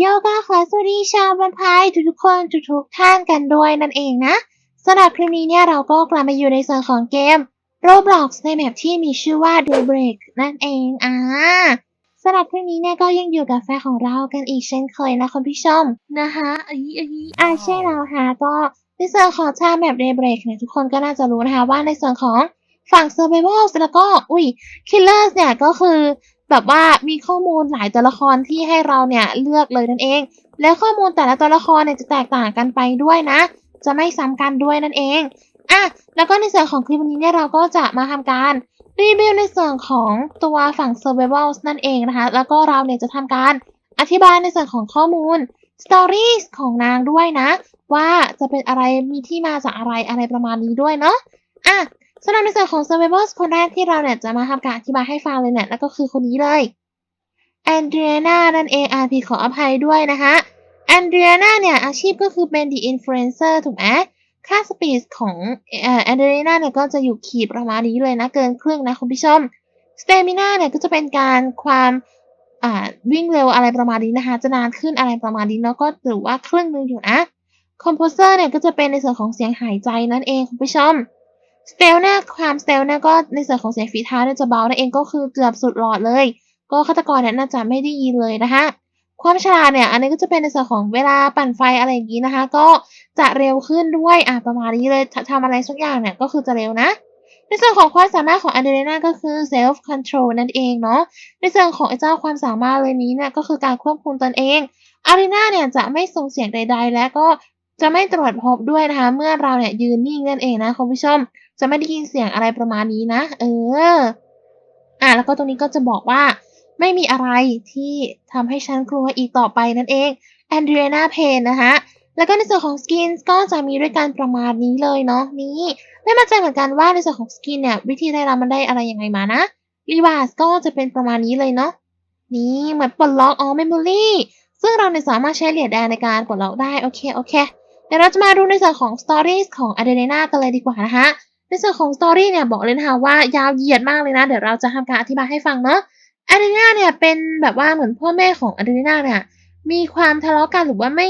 โยก็ขอสวัสดีชาวบันพายทุกๆคนทุกๆท่านกันด้วยนั่นเองนะสำหรับคลิปนี้เนี่ยเราก็กลับมาอยู่ในส่วนของเกม Roblox ในแมปที่มีชื่อว่า Daybreak นั่นเองอ่าสำหรับคลิปนี้เนี่ยก็ยังอยู่กับแฟนของเรากันอีกเช่นเคยนะคุณผู้ชมนะคะอีอีอ่าใช่แล้วค่ะก็ในส่วนของชาแมป Daybreak เนี่ยทุกคนก็น่าจะรู้นะคะว่าในส่วนของฝั่ง Survival แล้วก็อุ้ย Killers เนี่ยก็คือ แบบว่ามีข้อมูลหลายตัวละครที่ให้เราเนี่ยเลือกเลยนั่นเอง แล้วข้อมูลแต่ละตัวละครเนี่ยจะแตกต่างกันไปด้วยนะ จะไม่ซ้ำกันด้วยนั่นเองอะแล้วก็ในส่วนของคลิปนี้เนี่ยเราก็จะมาทำการรีวิวในส่วนของตัวฝั่ง Survival นั่นเองนะคะ แล้วก็เราเนี่ยจะทำการอธิบายในส่วนของข้อมูล Stories ของนางด้วยนะ ว่าจะเป็นอะไรมีที่มาจากอะไรอะไรประมาณนี้ด้วยเนาะอะ สำหรับในส่วนของ Survivors คนแรกที่เราเนี่ยจะมาทำการอธิบายให้ฟังเลยเนี่ยนั่นก็คือคนนี้เลยแอนเดรียนานั่นเองอาพีขออภัยด้วยนะคะแอนเดรียนาเนี่ยอาชีพก็คือเป็น The Influencer ถูกไหมค่าสปีดของแอนเดรียนาเนี่ยก็จะอยู่ขีดประมาณนี้เลยนะ เกินครึ่งนะคุณผู้ชมสเตมินาเนี่ยก็จะเป็นการความวิ่งเร็วอะไรประมาณนี้นะคะ จะนานขึ้นอะไรประมาณนี้เนาะก็ถือว่าครึ่งนึงอยู่นะคอมโพเซอร์เนี่ยก็จะเป็นในส่วนของเสียงหายใจนั่นเองคุณผู้ชม สเตลเนี่ยความสเตลเนี่ยก็ในส่วนของเสียงฝีเท้าเนี่ยจะเบานั่นเองก็คือเกือบสุดหลอดเลย ก็ฆาตกรเนี่ยน่าจะไม่ได้ยินเลยนะคะความฉลาดเนี่ย อันนี้ก็จะเป็นในส่วนของเวลาปั่นไฟอะไรอย่างนี้นะคะ ก็จะเร็วขึ้นด้วยอะประมาณนี้เลยทำอะไรสักอย่างเนี่ยก็คือจะเร็วนะ ในส่วนของความสามารถของอันเดรนาก็คือ self control นั่นเองเนาะในส่วนของไอ้เจ้าความสามารถเลยนี้เนี่ยก็คือการควบคุมตนเองอารีนาเนี่ยจะไม่ส่งเสียงใด ๆ และก็ จะไม่ตรวจพบด้วยนะคะ เมื่อเราเนี่ยยืนนิ่งนั่นเองนะคุณผู้ชม จะไม่ได้ยินเสียงอะไรประมาณนี้นะ เออ อะแล้วก็ตรงนี้ก็จะบอกว่า ไม่มีอะไรที่ทำให้ฉันกลัวอีกต่อไปนั่นเองแอนเดรียนาเพนนะคะแล้วก็ในส่วนของสกินก็จะมีด้วยกันประมาณนี้เลยเนาะนี่ไม่มั่นใจเหมือนกันว่าในส่วนของสกินเนี่ยวิธีได้รับมันได้อะไรยังไงมานะรีวาสก็จะเป็นประมาณนี้เลยเนาะนี่เหมือนปลดล็อกอ๋อเมมโมรี่ซึ่งเราเนี่ยสามารถใช้เหรียญแดงในการปลดล็อกได้โอเคโอเค ดี๋ยวเราจะมาดูในส่วนของ Stories ของ a d e r e n a กันเลยดีกว่านะคะ ในส่วนของ Story เนี่ยบอกเลยนะคะว่ายาวเหยียดมากเลยนะ เดี๋ยวเราจะทำการอธิบายให้ฟังเนาะ a d e r e n a เนี่ยเป็นแบบว่าเหมือนพ่อแม่ของ a d e r e n a เนี่ยมีความทะเลาะกันหรือว่าไม่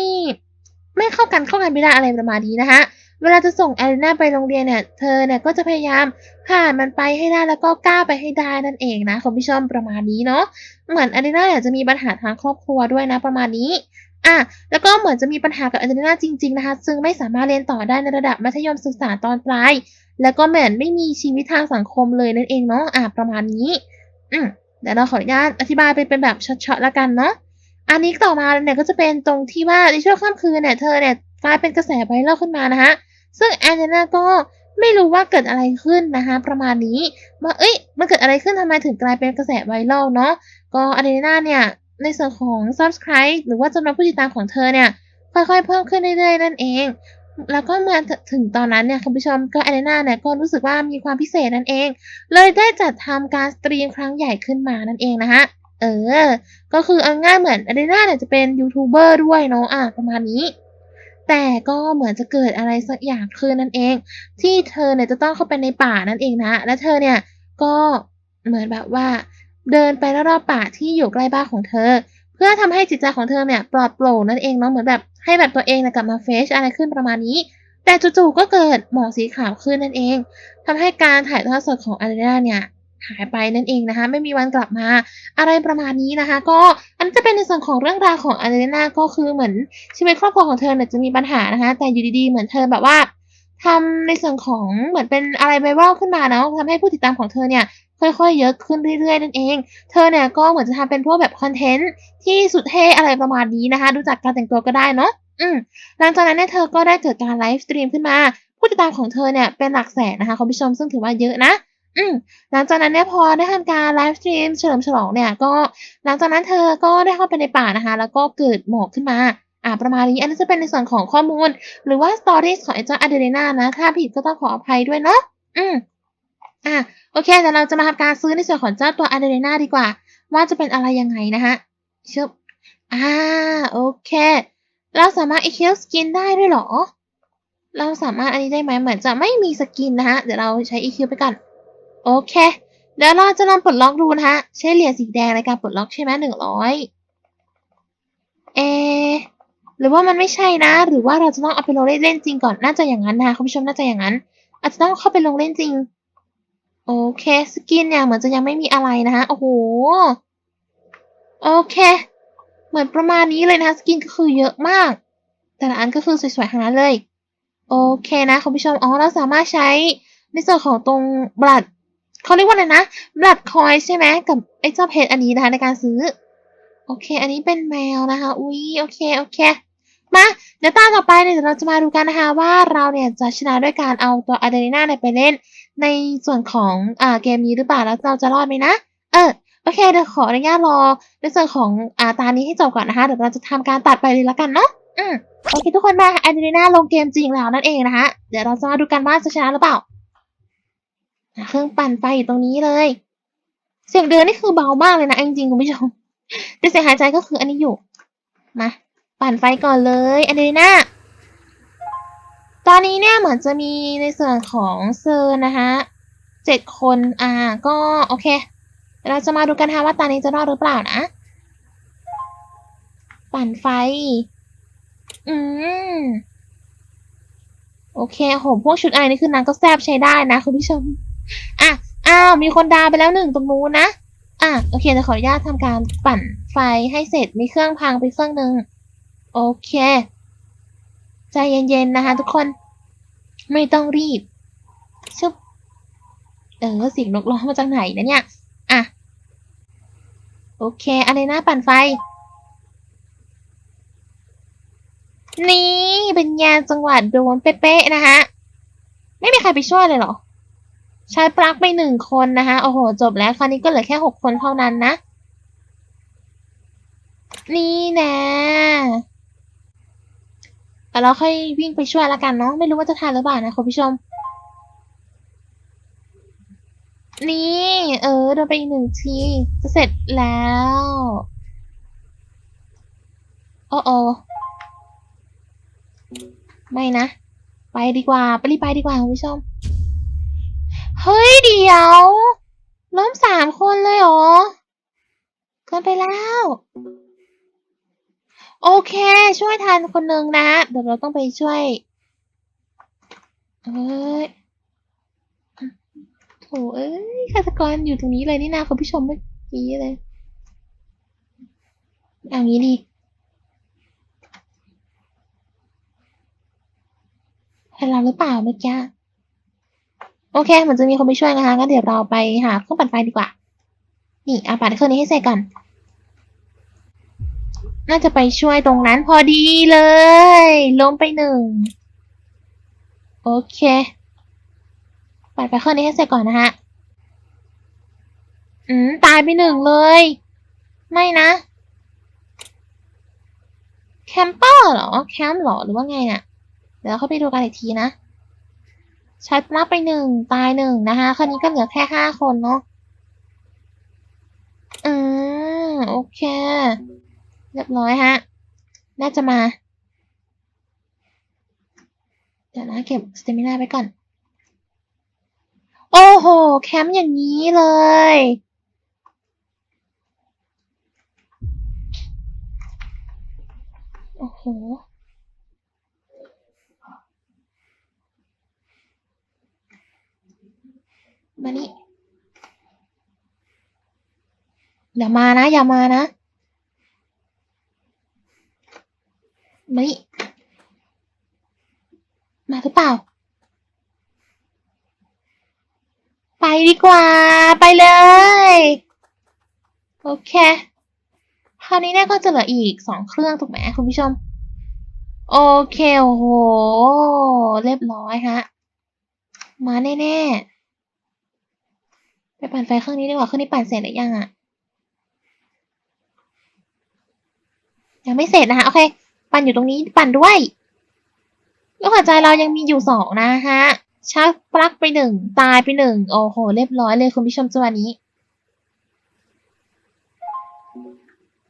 ไม่เข้ากันเข้ากันไม่ได้อะไรประมาณนี้นะคะเวลาจะส่ง a d e r e n a ไปโรงเรียนเนี่ย เธอเนี่ยก็จะพยายามผ่านมันไปให้ได้แล้วก็กล้าไปให้ได้นั่นเองนะคุณผู้ชมประมาณนี้เนาะ เหมือน a d e r e n a เนี่ยจะมีปัญหาทางครอบครัวด้วยนะประมาณนี้ อะแล้วก็เหมือนจะมีปัญหากับอาจารย์นาจริง ๆ นะคะ ซึ่งไม่สามารถเรียนต่อได้ในระดับมัธยมศึกษาตอนปลาย แล้วก็เหมือนไม่มีชีวิตทางสังคมเลยนั่นเองเนาะอะประมาณนี้ อืมเดี๋ยวเราขออนุญาตอธิบายไปเป็นแบบช็อตๆล้วกันเนาะอันนี้ต่อมาเนี่ยก็จะเป็นตรงที่ว่าในช่วงค่ำคืนเนี่ยเธอเนี่ยกลายเป็นกระแสไวรัลขึ้นมานะคะซึ่งแอนเจน่าก็ไม่รู้ว่าเกิดอะไรขึ้นนะคะประมาณนี้ว่าเอ้ยมันเกิดอะไรขึ้นทำไมถึงกลายเป็นกระแสไวรัลเนาะก็อารีนาเนี่ย ในส่วนของ subscribe หรือว่าจำนวนผู้ติดตามของเธอเนี่ย ค่อยๆ เพิ่มขึ้นเรื่อยๆ นั่นเอง แล้วก็เมื่อถึงตอนนั้นเนี่ยคุณผู้ชมก็อารีนาเนี่ยก็รู้สึกว่ามีความพิเศษนั่นเอง เลยได้จัดทำการสตรีมครั้งใหญ่ขึ้นมานั่นเองนะคะเออ ก็คือเอาง่ายเหมือนแอารีนาเนี่ยจะเป็นยูทูบเบอร์ด้วยเนาะอะประมาณนี้แต่ก็เหมือนจะเกิดอะไรสักอย่างขึ้นนั่นเอง ที่เธอเนี่ยจะต้องเข้าไปในป่านั่นเองนะ และเธอเนี่ยก็เหมือนแบบว่า เดินไปรอบๆป่าที่อยู่ใกล้บ้านของเธอ เพื่อทำให้จิตใจของเธอเนี่ยปลอดโปร่งนั่นเองเนาะเหมือนแบบให้แบบตัวเองเนี่ยกลับมาเฟชอะไรขึ้นประมาณนี้ แต่จู่ๆก็เกิดหมอกสีขาวขึ้นนั่นเองทำให้การถ่ายทอดสดของอารีนาเนี่ยหายไปนั่นเองนะคะ ไม่มีวันกลับมาอะไรประมาณนี้นะคะ ก็อันจะเป็นในส่วนของเรื่องราวของอารีนาก็คือเหมือนชีวิตครอบครัวของเธอเนี่ยจะมีปัญหานะคะ แต่อยู่ดีๆเหมือนเธอแบบว่าทำในส่วนของเหมือนเป็นอะไรไวรัลขึ้นมาเนาะทำให้ผู้ติดตามของเธอเนี่ย ค่อยๆ เยอะขึ้นเรื่อยๆ นั่นเอง เธอเนี่ยก็เหมือนจะทำเป็นพวกแบบคอนเทนต์ที่สุดเท่อะไรประมาณนี้นะคะ ดูจากการแต่งตัวก็ได้เนาะอืมหลังจากนั้นเนี่ยเธอก็ได้เกิดการไลฟ์สตรีมขึ้นมา ผู้ติดตามของเธอเนี่ยเป็นหลักแสนนะคะคุณผู้ชมซึ่งถือว่าเยอะนะอืมหลังจากนั้นเนี่ยพอได้ทำการไลฟ์สตรีมเฉลิมฉลองเนี่ยก็ หลังจากนั้นเธอก็ได้เข้าไปในป่านะคะ แล้วก็เกิดหมอกขึ้นมาอ่าประมาณนี้ อันนี้จะเป็นในส่วนของข้อมูล หรือว่าสตอรี่ของไอ้เจ้าอะเดเรนานะ ถ้าผิดก็ต้องขออภัยด้วยเนาะอืม อะโอเคเดี๋ยวเราจะมาทำการซื้อในส่วนของเจ้าตัวอะดเรนาดีกว่า ว่าจะเป็นอะไรยังไงนะคะเชึบอ่าโอเค เราสามารถ EQ สกินได้ด้วยเหรอ เราสามารถอันนี้ได้ไหมเหมือนจะไม่มีสกินนะคะเดี๋ยวเราใช้ EQ ไปก่อนโอเค เดี๋ยวเราจะลองปลดล็อกดูนะคะใช้เหรียญสีแดงในการปลดล็อกใช่ไหมหนึ่งร้อยเอหรือว่ามันไม่ใช่นะ หรือว่าเราจะต้องเอาไปลงเล่นเล่นจริงก่อนน่าจะอย่างนั้นนะคะคุณผู้ชมน่าจะอย่างนั้น อาจจะต้องเข้าไปลงเล่นจริง โอเค สกินเนี่ยเหมือนจะยังไม่มีอะไรนะคะโอ้โห โอเค เหมือนประมาณนี้เลยนะคะ สกินก็คือเยอะมาก แต่ละอันก็คือสวยๆทั้งนั้นเลย โอเคนะคุณผู้ชม อ๋อ เราสามารถใช้ในส่วนของตรงบลัดเขาเรียกว่าอะไรนะบลัดคอยใช่ไหมกับไอ้เจ้าเพจอันนี้นะคะในการซื้อ โอเค อันนี้เป็นแมวนะคะ อุ๊ยโอเค โอเค มาเดี๋ยวตาต่อไปเนี่ยเดี๋ยวเราจะมาดูกันนะคะว่าเราเนี่ยจะชนะด้วยการเอาตัวอาเดรีนาเนี่ยไปเล่น ในส่วนของอ่าเกมนี้หรือเปล่าแล้วเราจะรอดไหมนะเออโอเคเดี๋ยวขออนุญาตรอในส่วนของอ่าตานี้ให้จบก่อนนะคะเดี๋ยวเราจะทำการตัดไปเลยละกันเนาะอืมโอเคทุกคนมาอาเดรีนาลงเกมจริงแล้วนั่นเองนะคะเดี๋ยวเราจะมาดูกันว่าจะชนะหรือเปล่าเครื่องปั่นไฟอยู่ตรงนี้เลย เสียงเดินนี่คือเบามากเลยนะจริงๆคุณผู้ชมแต่เสียงหายใจก็คืออันนี้อยู่มาปั่นไฟก่อนเลยอาเดรีนา ตอนนี้เนี่ยเหมือนจะมีในส่วนของเซอร์นะคะเจ็ดคนอ่าก็โอเค เราจะมาดูกันนะคะว่าตอนนี้จะรอดหรือเปล่านะ ปั่นไฟ อืมโอเคโหพวกชุดอะไรนี่คือนางก็แซบใช้ได้นะคุณผู้ชม อะ อ้าว มีคนดาวไปแล้วหนึ่งตรงนู้นนะ อะ โอเคเดี๋ยวขออนุญาตทำการปั่นไฟให้เสร็จ มีเครื่องพังไปเครื่องหนึ่ง โอเค ใจเย็นๆนะคะ ทุกคนไม่ต้องรีบชุบเออเสียงนกร้องมาจากไหนนะเนี่ย อะ โอเค อะไรนะปั่นไฟ นี่เป็นงานจังหวัดโดนเป๊ะๆนะคะ ไม่มีใครไปช่วยเลยเหรอ ใช้ปลั๊กไปหนึ่งคนนะคะโอ้โห จบแล้วคราวนี้ก็เหลือแค่หกคนเท่านั้นนะ นี่นะ แต่เราค่อยวิ่งไปช่วยละกันเนาะไม่รู้ว่าจะทันหรือเปล่านะคุณผู้ชม นี่ เออโดนไปอีกหนึ่งทีจะเสร็จแล้วโอ้โอไม่นะ ไปดีกว่าไปรีบไปดีกว่าคุณผู้ชม เฮ้ยเดี๋ยวล้มสามคนเลยเหรอเกินไปแล้ว โอเค ช่วยทันคนหนึ่งนะ เดี๋ยวเราต้องไปช่วย เอ้ยโถเอ้ยฆาตกรอยู่ตรงนี้เลยนี่นาคุณผู้ชมเมื่อกี้เลยเอางี้ดีเห็นเราหรือเปล่าเมื่อกี้โอเคเหมือนจะมีคนไปช่วยนะคะงั้นเดี๋ยวเราไปหาเครื่องปั่นไฟดีกว่า นี่เอาปั่นเครื่องนี้ให้เสร็จก่อน น่าจะไปช่วยตรงนั้นพอดีเลย ล้มไปหนึ่ง โอเค ปั่นไปเครื่อนี้ให้เสร็จก่อนนะฮะ อืม ตายไปหนึ่งเลย ไม่นะ แคมเปอร์เหรอ แคมป์เหรอ หรือว่าไงน่ะ เดี๋ยวเข้าไปดูกันอีกทีนะช้ปลั๊กไปหนึ่ง ตายหนึ่งนะคะคราวนี้ก็เหลือแค่ห้าคนเนาะ อืม โอเค เรียบร้อยฮะ น่าจะมา เดี๋ยวนะเก็บสเตมินาไปก่อน โอ้โห แคมป์อย่างนี้เลย โอ้โหมานี่อย่ามานะ อย่ามานะ ม่มาหรือเปล่า ไปดีกว่า ไปเลย โอเคคราวนี้เนี่ยก็จะเหลืออีกสองเครื่องถูกไหมคุณผู้ชม โอเค โอ้โห เรียบร้อยฮะ มาแน่ๆ ไปปั่นไฟเครื่องนี้ดีกว่า เครื่องนี้ปั่นเสร็จหรือยังอะยังไม่เสร็จนะคะโอเค ปั่นอยู่ตรงนี้ปั่นด้วยแล้วหัวใจเรายังมีอยู่สองนะฮะชักปลั๊กไปหนึ่งตายไปหนึ่งโอ้โห เรียบร้อยเลยคุณผู้ชมจังหวะนี้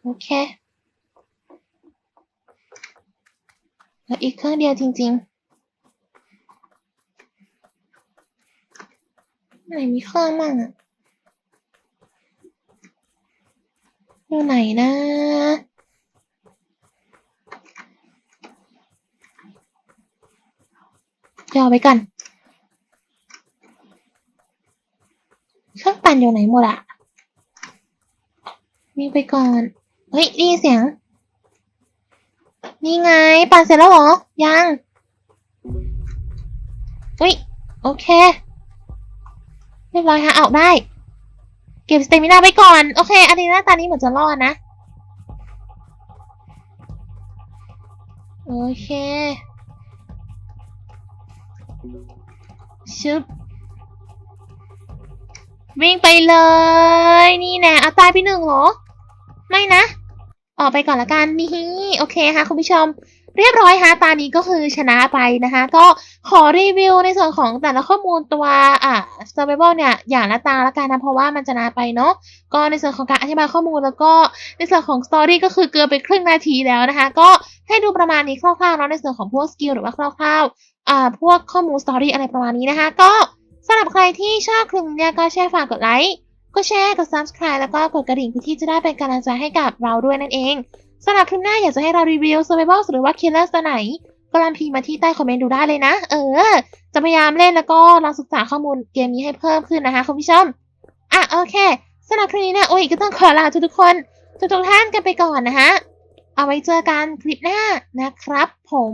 โอเคเหลืออีกเครื่องเดียวจริงๆไหนมีเครื่องมั่งอะอยู่ไหนนะ ย่อไว้ก่อนเครื่องปั่นอยู่ไหนหมดอะวิ่งไปก่อน เฮ้ยได้ยินเสียง นี่ไง ปั่นเสร็จแล้วเหรอ ยังเฮ้ย โอเค เรียบร้อยฮะออกได้ เก็บสเตมินาไว้ก่อน โอเค อันนี้หน้าตานี้เหมือนจะรอดนะ โอเค ชึบวิ่งไปเลย นี่แน่เอาตายไปหนึ่งเหรอ ไม่นะ ออกไปก่อนละกันนี่โอเคค่ะคุณผู้ชม เรียบร้อยฮะตานี้ก็คือชนะไปนะคะ ก็ขอรีวิวในส่วนของแต่ละข้อมูลตัวอ่า survival เนี่ย อย่างละตาละกันนะ เพราะว่ามันจะนานไปเนาะก็ในส่วนของการอธิบายข้อมูลแล้วก็ในส่วนของ story ก็คือเกินไปครึ่งนาทีแล้วนะคะ ก็ให้ดูประมาณนี้คร่าวๆเนาะในส่วนของพวกสกิลหรือว่าคร่าวๆ อ่าพวกข้อมูล story อะไรประมาณนี้นะคะ ก็สำหรับใครที่ชอบคลิปนี้ก็แชร์ฝากกดไลค์ก็แชร์กด subscribe แล้วก็กดกระดิ่งเพื่อที่จะได้เป็นกำลังใจให้กับเราด้วยนั่นเองสำหรับคลิปหน้าอยากจะให้เรารีวิว survival หรือว่า killer ตัวไหนก็ลองพิมพ์มาที่ใต้คอมเมนต์ดูได้เลยนะ เออ จะพยายามเล่นแล้วก็ลองศึกษาข้อมูลเกมนี้ให้เพิ่มขึ้นนะคะคุณผู้ชมอะโอเคสำหรับคลิปนี้เนี่ยโอ้ยก็ต้องขอลาทุกๆคนทุกๆท่านกันไปก่อนนะคะเอาไว้เจอกันคลิปหน้านะครับผม